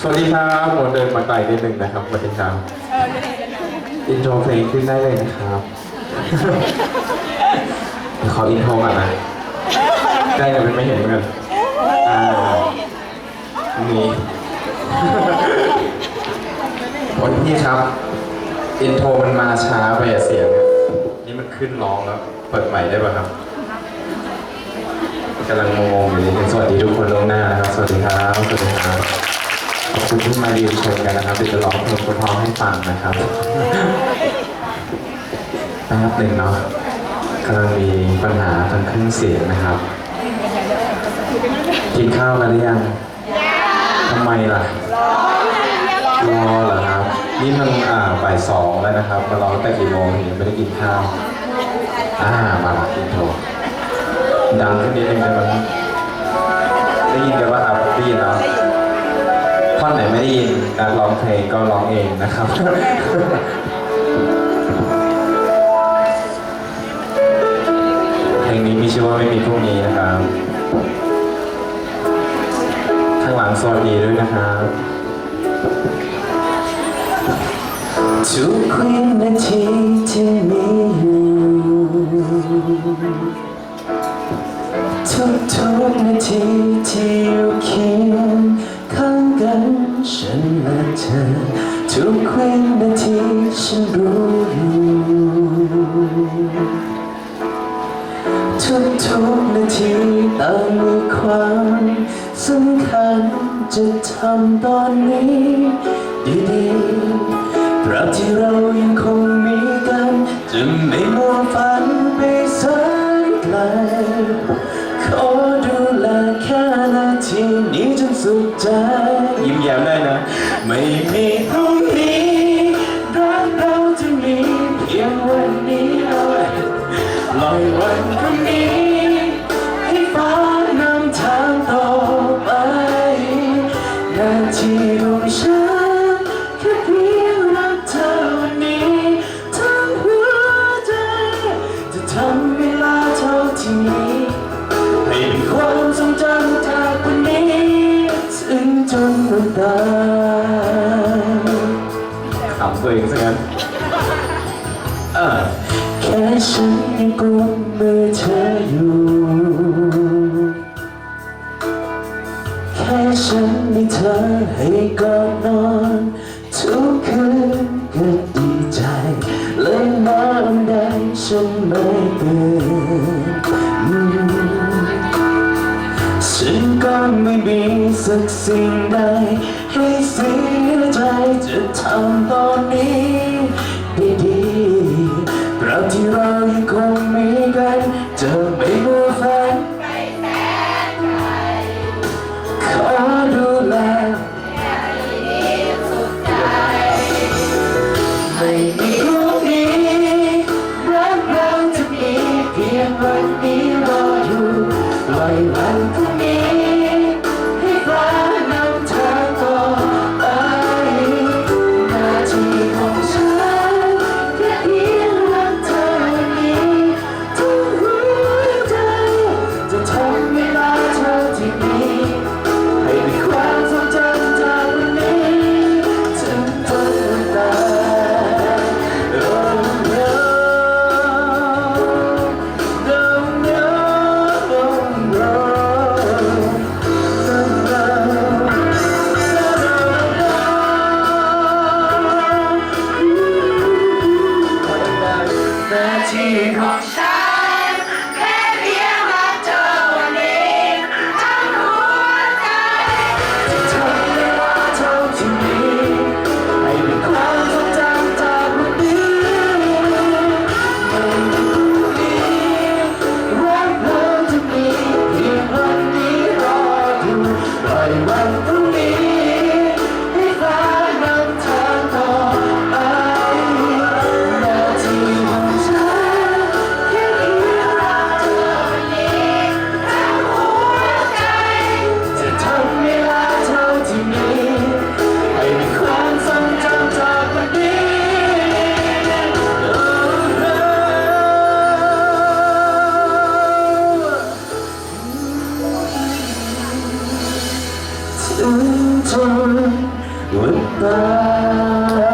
สวัสดีครับผมเดินมาไกลนิดนึงนะครับสวัสดีครับอินโทรเพลงขึ้นได้เลยนะครับเดี๋ยวขออินโทรก่อนนะใกล้กันเป็นไม่เห็นเหมือนกันอ่านี่โอ้ยพี่ครับ อินโทรมันมาช้าไปอะเสียง นี่มันขึ้นร้องแล้ว เปิดใหม่ได้ป่ะครับกำลังงงอยู่นิดนึงสวัสดีทุกคนล่วงหน้านะครับ สวัสดี มาเรียนชมกันนะครับเดี๋ยวจะร้องเพลงคนท้องให้ฟังนะครับแป๊บหนึ่งเนาะกำลังมีปัญหาทางเครื่องเสียงนะครับ กินข้าวกันหรือยังทำไมล่ะรอเหรอครับ นี่มันอ่าบ่ายสองแล้วนะครับมารอตั้งแต่กี่โมงถึงยังไม่ได้กินข้าวอ่ามาละอินโทรดังขึ้นนิดนึงได้ไหมครับได้ยินกันว่าครับได้ยินเนาะท่อน ไม่ได้ยินการร้องเพลงก็ร้องเองนะครับ เพลงนี้มีชื่อว่าไม่มีพรุ่งนี้นะครับ ข้างหลังสวัสดีด้วยนะครับ ทุกวินาทีที่มีอยู่ทุกทุกๆนาทีที่อยู่ ฉันและเธอทุกวินาทีฉันรู้อยู่ทุกทุกๆนาทีต่างมีความสำคัญจะทำตอนนี้ดีๆตราบที่เรายังคงมีกัน จะไม่มัวฝันไปแสนไกลขอดูแลแค่นาทีนี้จนสุดใจ อยวันพรุ่งนี้ ให้ฟ้านำทางต่อไปนาทีของฉันแค่เพียงรักเธอวันนี้ทั้งหัวใจ จะทำเวลาเท่าที่มีให้เป็นความทรงจำจากวันนี้ถึงจนวันตายขำตัวเองซะงั้นเออ ฉันยังกลุ้มมือเธออยู่ แค่ฉันมีเธอให้ก่อนนอน ทุกคืนก็ดีใจ เลยนอนได้ฉันไม่เบื่ออืมฉันก็ไม่มีสักสิ่งใดให้เสียใจจะทำตอนนี้ สิ้นใจวันตาย